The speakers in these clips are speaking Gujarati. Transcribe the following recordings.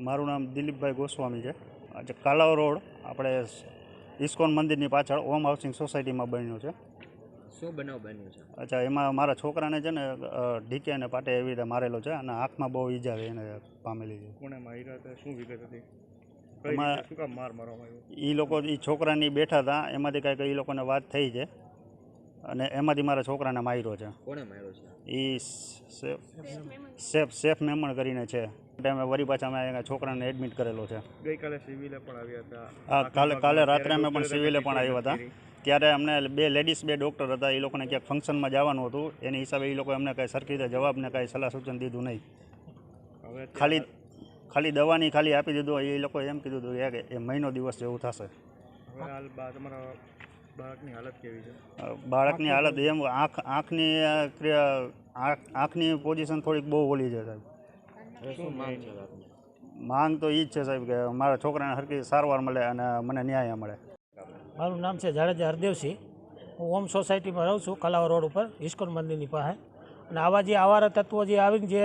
મારું નામ દિલીપભાઈ ગોસ્વામી છે. આજે કાલાવ રોડ આપણે ઇસ્કોન મંદિરની પાછળ ઓમ હાઉસિંગ સોસાયટીમાં બન્યું છે. શું બનાવ બન્યું છે? અચ્છા એમાં મારા છોકરાને છે ને ઢીકે અને પાટે એવી રીતે મારેલો છે અને આંખમાં બહુ ઈજા એને પામેલી છે. કોણે માર્યા હતા શું વિગત હતી? એમાં- માર મારવામાં આવ્યો? એ લોકો એ છોકરાની બેઠા હતા એમાંથી કાંઈક એ લોકોને વાત થઈ છે અને એમાંથી મારા છોકરાને માર્યો છે. કોણે માર્યો છે? એ સેફ સેફ સેફ મેમણ કરીને છે. ટાઈમે વરી પાછા અમે છોકરાને એડમિટ કરેલો છે. ગઈકાલે સિવિલે પણ આવ્યા હતા. હા કાલે કાલે રાત્રે અમે પણ સિવિલે પણ આવ્યા હતા. ત્યારે અમને બે લેડીઝ બે ડૉક્ટર હતા એ લોકોને ક્યાંક ફંક્શનમાં જવાનું હતું. એની હિસાબે એ લોકો અમને કાંઈ સરખી રીતે જવાબ ને કાંઈ સલાહ સૂચન દીધું નહીં. ખાલી ખાલી દવાની ખાલી આપી દીધું એ લોકોએ એમ કીધું હતું કે એ મહિનો દિવસ જેવું થશે. બાળકની હાલત કેવી છે? બાળકની હાલત એમ આંખ આંખની આંખની પોઝિશન થોડીક બહુ ઓલી છે સાહેબ. માંગ તો એ જ છે સાહેબ કે મારા છોકરાને હરકી સારવાર મળે અને મને ન્યાય મળે. મારું નામ છે જાડેજા હરદેવસિંહ. હું ઓમ સોસાયટીમાં રહું છું કલાવા રોડ ઉપર ઇસ્કોન મંદિરની પાસે. અને આવા જે આવારા તત્વો જે આવીને જે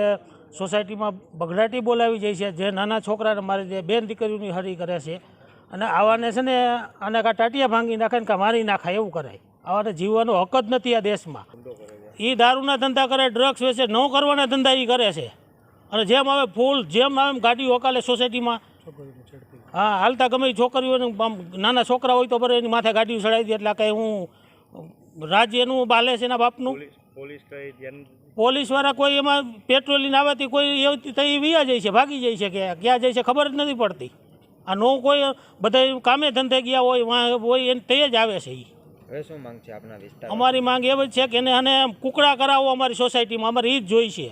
સોસાયટીમાં બગડાટી બોલાવી જાય છે જે નાના છોકરાને મારી જે બેન દીકરીઓની હરી કરે છે અને આવાને છે ને આને કાં ટાટિયા ભાંગી નાખે ને કાં મારી નાખાય એવું કરાય. આવાને જીવવાનો હક જ નથી આ દેશમાં. એ દારૂના ધંધા કરે ડ્રગ્સ વેચે ન કરવાના ધંધા એ કરે છે. અને જેમ હવે ફૂલ જેમ આવે ગાડી ઓકાલે સોસાયટીમાં. હા હાલતા ગમે છોકરીઓને નાના છોકરા હોય તો બરાબર એની માથે ગાડીઓ ચડાવી દે એટલે કાંઈ હું રાજ્યનું બાલે છે એના બાપનું? પોલીસવાળા કોઈ એમાં પેટ્રોલિંગ આવવાથી કોઈ એવી થઈ વ્યા જાય છે ભાગી જાય છે કે ક્યાં જાય છે ખબર જ નથી પડતી. આ નો કોઈ બધા કામે ધંધે ગયા હોય હોય એને તે જ આવે છે એ હવે શું માંગ છે આપના વિસ્તાર અમારી માંગ એવી જ છે કે એને અને કુકડા કરાવો અમારી સોસાયટીમાં અમારે એ જ જોઈ છે.